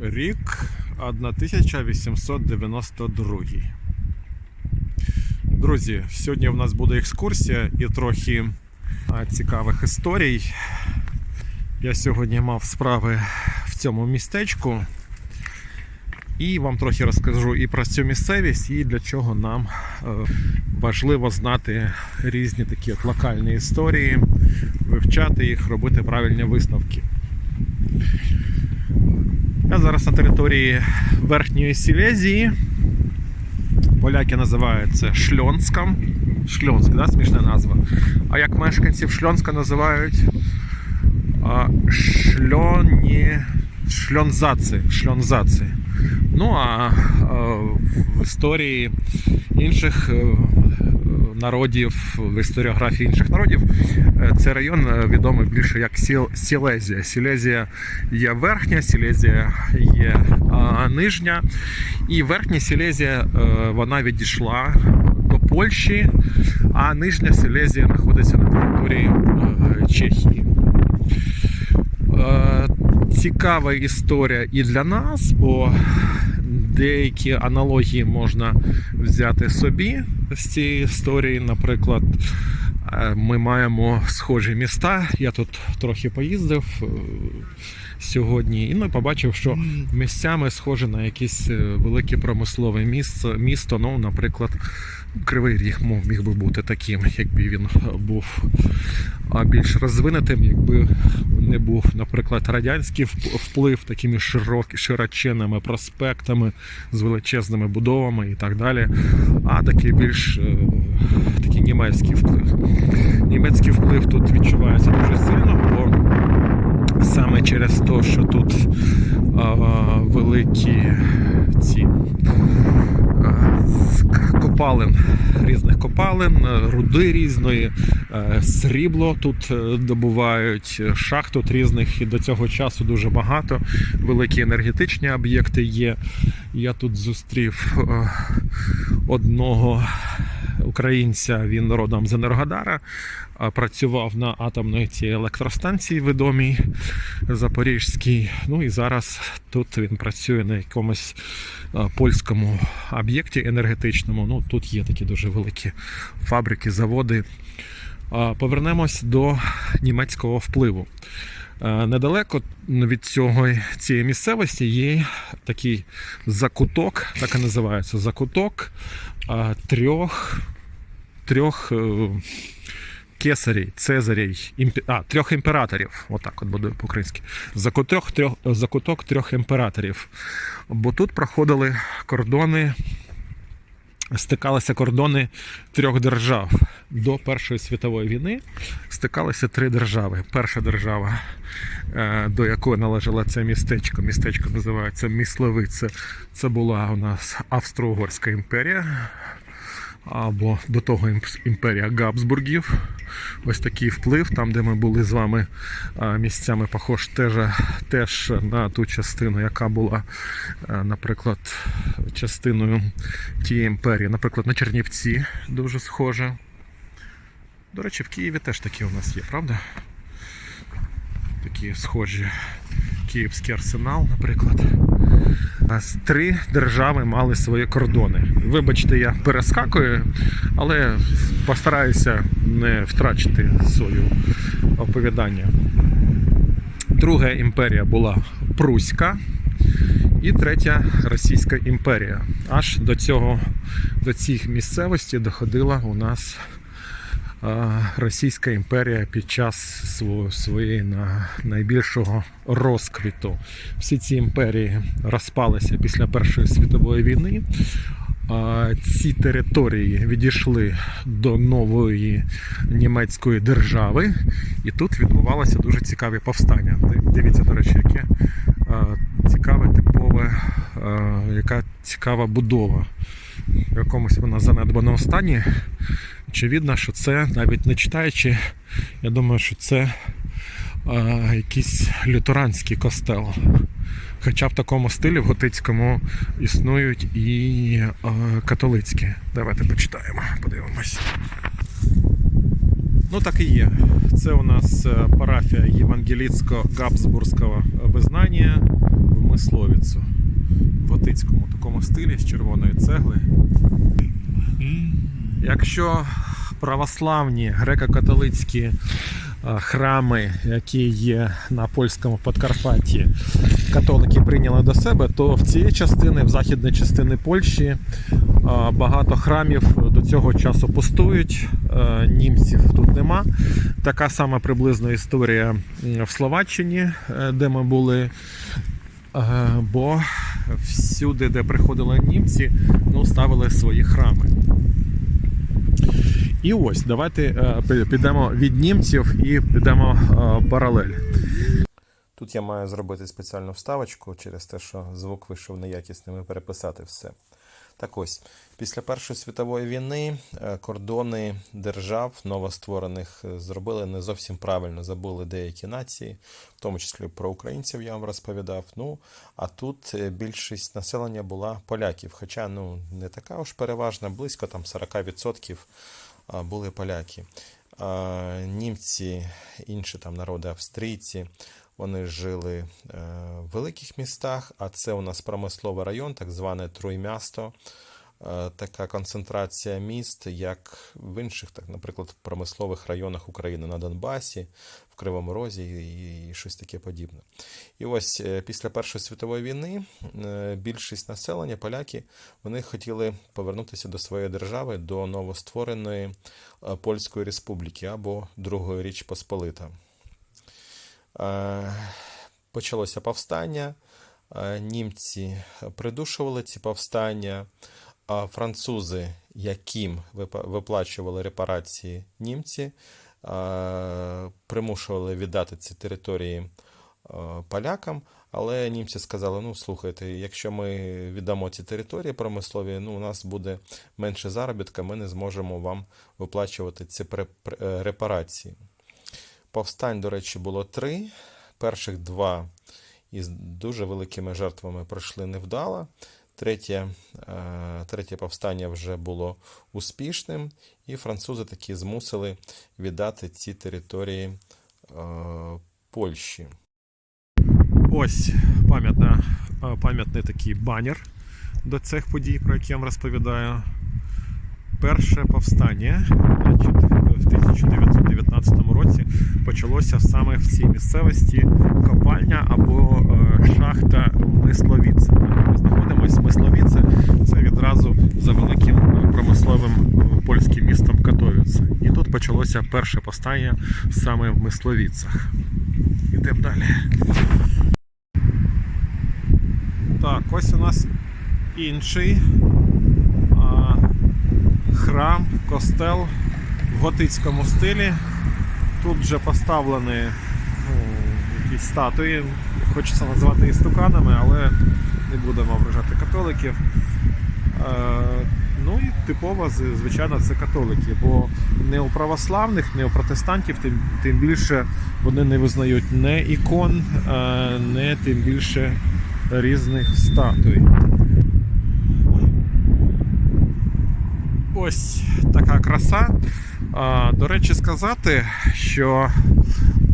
Рік 1892. Друзі, сьогодні в нас буде екскурсія і трохи цікавих історій. Я сьогодні мав справи в цьому містечку. І вам трохи розкажу і про цю місцевість, і для чого нам е, важливо знати різні такі от локальні історії, вивчати їх, робити правильні висновки. Я зараз на території Верхньої Сілезії. Поляки називають це Шльонском. Шльонськ, да? смішна назва. А як мешканців Шльонська називають шльоні... шльонзаці. шльонзаці. Ну а, а в історії інших е, народів, в історіографії інших народів, е, цей район е, відомий більше як Сіл- Сілезія. Сілезія є верхня, Сілезія є нижня. І верхня Сілезія е, вона відійшла до Польщі, а нижня Сілезія знаходиться на території Чехії. Цікава історія і для нас, бо деякі аналогії можна взяти собі з цієї історії. Наприклад, е, ми маємо схожі міста. Я тут трохи поїздив е, сьогодні і ну, побачив, що місцями схоже на якесь е, велике промислове місце, місто. Ну, наприклад, Кривий Ріг міг би бути таким, якби він був більш розвинутим, якби не був, наприклад, радянський вплив такими широкі, широченними проспектами з величезними будовами і так далі. А такий більш е, такий німецький вплив. Німецький вплив тут відчувається дуже сильно, бо саме через те, що тут великі ці копалин, різних копалин, е, руди різної, е, срібло тут е, добувають, шахт тут різних і до цього часу дуже багато. Великі енергетичні об'єкти є. Я тут зустрів одного українця, він родом з Енергодара, працював на атомній цій електростанції відомій Запорізькій. Ну і зараз тут він працює на якомусь е, польському об'єкті енергетичному. Ну тут є такі дуже великі фабрики, заводи. Повернемось до німецького впливу. Е, Недалеко від цього цієї місцевості є такий закуток, так і називається закуток трьох, трьох е, кесарей, цезарей, імпі... а, трьох імператорів. Отак от буде по-українськи. Закуток трьох, закуток трьох імператорів. Бо тут проходили кордони стикалися кордони трьох держав. До Першої світової війни стикалися три держави. Перша держава, е, до якої належало це містечко, містечко називається Місловице. Це була у нас Австро-Угорська імперія. Або до того імперія Габсбургів. Ось такий вплив, там, де ми були з вами місцями, похож теж, теж на ту частину, яка була, наприклад, частиною тієї імперії. Наприклад, на Чернівці дуже схоже. До речі, в Києві теж такі у нас є, правда? Такі схожі. Київський арсенал, наприклад. З Три держави мали свої кордони. Вибачте, я перескакую, але постараюся не втрачити своє оповідання. Друга імперія була Пруська. І третя Російська імперія. Аж до цього до цих місцевостей доходила у нас Російська імперія під час своєї найбільшого розквіту. Всі ці імперії розпалися після Першої світової війни. Ці території відійшли до нової німецької держави, і тут відбувалося дуже цікаві повстання. Дивіться, до речі, яке цікаве, типове, яка цікава будова. В якомусь вона занедбаному стані. Очевидно, що це, навіть не читаючи, я думаю, що це а, якийсь лютеранський костел. Хоча в такому стилі в готицькому існують і а, католицькі. Давайте почитаємо, подивимось. Ну так і є. Це у нас е, парафія Євангеліцько-Габсбурзького визнання в Мислові. мисловіцу в готицькому такому стилі з червоної цегли. Якщо православні греко-католицькі е, храми, які є на польському Подкарпатті, католики прийняли до себе, то в цій частині, в західній частині Польщі, е, багато храмів до цього часу пустують. е, Німців тут нема. Така сама приблизна історія в Словаччині, де ми були. Бо всюди, де приходили німці, ну, ставили свої храми. І ось давайте е, підемо від німців і підемо е, паралель. Тут я маю зробити спеціальну вставочку через те, що звук вийшов неякісним і переписати все. Так ось, після Першої світової війни е, кордони держав новостворених зробили не зовсім правильно, забули деякі нації, в тому числі про українців я вам розповідав. Ну, а тут більшість населення була поляків, хоча ну, не така уж переважна, близько там 40% а, були поляки. Німці, інші там народи, австрійці, вони жили е, в великих містах, а це у нас промисловий район, так зване Труймясто. Е, Така концентрація міст, як в інших, так, наприклад, промислових районах України на Донбасі, в Кривому Розі і, щось таке подібне. І ось е, після Першої світової війни е, більшість населення, поляки, вони хотіли повернутися до своєї держави, до новоствореної Польської Республіки або Другої Річ Посполита. Почалося повстання. Німці придушували ці повстання, французи, яким виплачували репарації німці, е, примушували віддати ці території е, полякам. Але німці сказали: ну слухайте, якщо ми віддамо ці території промислові, ну у нас буде менше заробітка, ми не зможемо вам виплачувати ці е, репарації. Повстань, до речі, було три. Перших два із дуже великими жертвами пройшли невдало. Третє, е, третє повстання вже було успішним, і французи таки змусили віддати ці території е, Польщі. Ось пам'ятна, е, пам'ятний такий банер до цих подій, про які я вам розповідаю. Перше повстання в 1919 році почалося саме в цій місцевості копальня або е, шахта Мисловіце. Ми знаходимося Мисловіце, це відразу за великим е, промисловим е, польським містом Катовіце. І тут почалося перше повстання саме в Мисловіцях. Йдемо далі. Так, ось у нас інший храм, костел в готицькому стилі. Тут вже поставлені ну, якісь статуї. Хочеться називати істуканами, але не будемо ображати католиків. Е, ну і типово, звичайно, це католики, бо не у православних, не у протестантів, тим, тим більше вони не визнають не ікон, е, не тим більше різних статуй. Ось така краса. До речі, сказати, що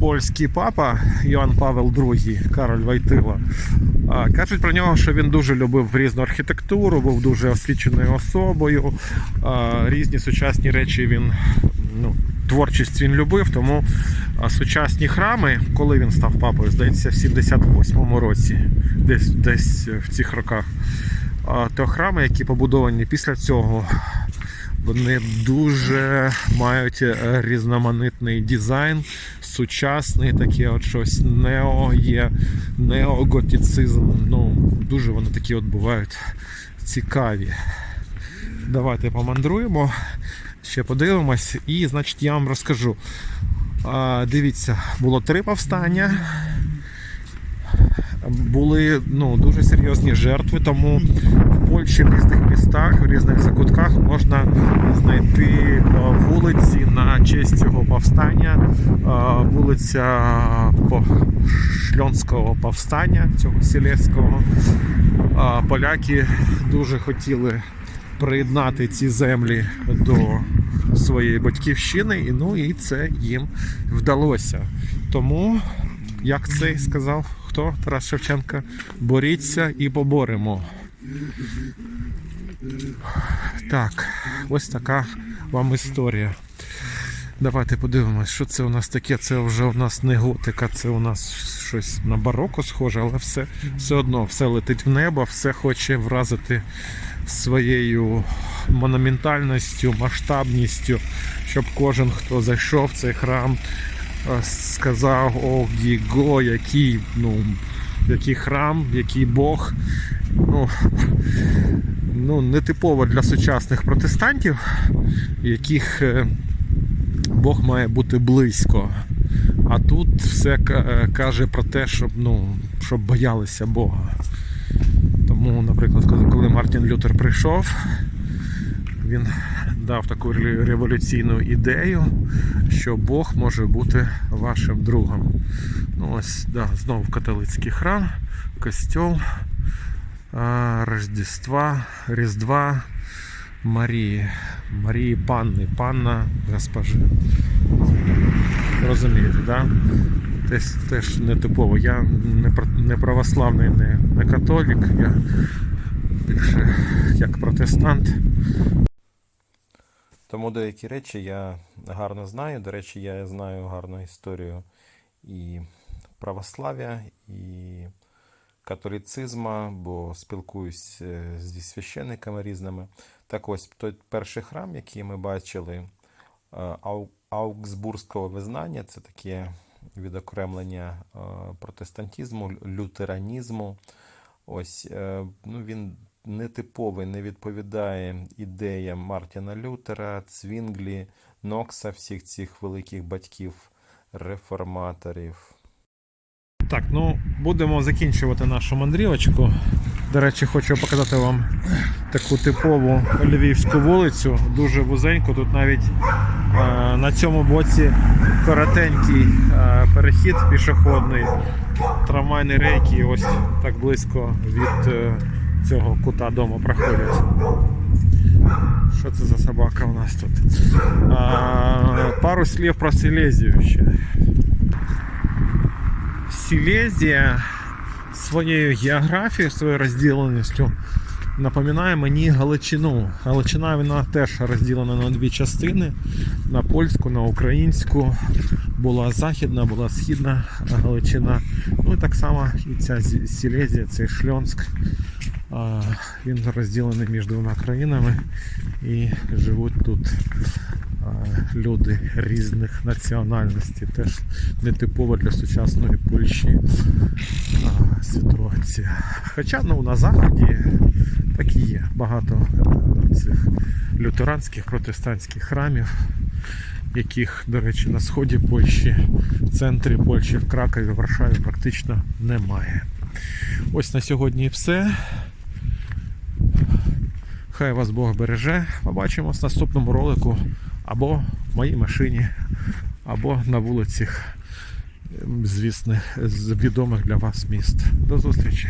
польський папа Йоанн Павел II, Кароль Войтила, а, кажуть про нього, що він дуже любив різну архітектуру, був дуже освіченою особою. Різні сучасні речі він ну, творчість він любив, тому сучасні храми, коли він став папою, здається, в 78-му році, десь, десь в цих роках, то храми, які побудовані після цього, вони дуже мають е, різноманітний дизайн, сучасний, таке от щось нео є, неоготицизм. Ну, дуже вони такі от бувають цікаві. Давайте помандруємо, ще подивимось, і значить я вам розкажу. А, дивіться, було три повстання. Були ну, дуже серйозні жертви, тому в в різних містах, в різних закутках можна знайти е, вулиці на честь цього повстання. Е, Вулиця Шльонського повстання, цього сілецького. Е, Поляки дуже хотіли приєднати ці землі до своєї батьківщини, і ну і це їм вдалося. Тому, як це сказав хто Тарас Шевченка? Боріться і поборемо. Так, ось така вам історія. Давайте подивимось, що це у нас таке. Це вже у нас не готика, це у нас щось на бароко схоже, але все, все одно все летить в небо, все хоче вразити своєю монументальністю, масштабністю, щоб кожен, хто зайшов в цей храм, е, сказав: О, Діго, який, ну, який храм, який Бог. Ну, ну, нетипово для сучасних протестантів, яких е, Бог має бути близько. А тут все е, каже про те, щоб, ну, щоб боялися Бога. Тому, наприклад, коли- коли Мартін Лютер прийшов, він дав таку революційну ідею, що Бог може бути вашим другом. Ну ось, да, знову католицький храм, костьол, Рождества, Різдва Марії. Марії Панни, панна госпожи. Розумієте, да? Теж, теж не типово. Я не православний, не, не католік, я більше як протестант. Тому деякі речі я гарно знаю. До речі, я знаю гарну історію і православ'я, і католіцизма, бо спілкуюсь е, зі священниками різними. Так ось той перший храм, який ми бачили, е, Аугсбурзького визнання, це таке відокремлення е, протестантизму, лютеранізму. Ось ну, він нетиповий, не відповідає ідеям Мартіна Лютера, Цвінглі, Нокса, всіх цих великих батьків реформаторів. Так, ну будемо закінчувати нашу мандрівочку. До речі, хочу показати вам таку типову львівську вулицю, дуже вузеньку. Тут навіть е, на цьому боці коротенький е, перехід пішохідний, трамвайні рейки ось так близько від е, цього кута дому проходять. Що це за собака у нас тут? А, пару слів про Силезію ще. Силезія своєю географією, своєю розділеністю напоминає мені Галичину. Галичина вона теж розділена на дві частини: на польську, на українську. Була західна, була східна Галичина. Ну і так само і ця Зі- Силезія, цей Шльонськ. Він розділений між двома країнами і живуть тут люди різних національностей. Теж нетипово для сучасної Польщі ситуація. Хоча ну, на Заході так і є багато е, цих лютеранських протестантських храмів, яких, до речі, на сході Польщі, в центрі Польщі, в Кракові, в Варшаві практично немає. Ось на сьогодні все. Хай вас Бог береже. Побачимось в наступному ролику або в моїй машині, або на вулицях ем, звісних, відомих для вас міст. До зустрічі!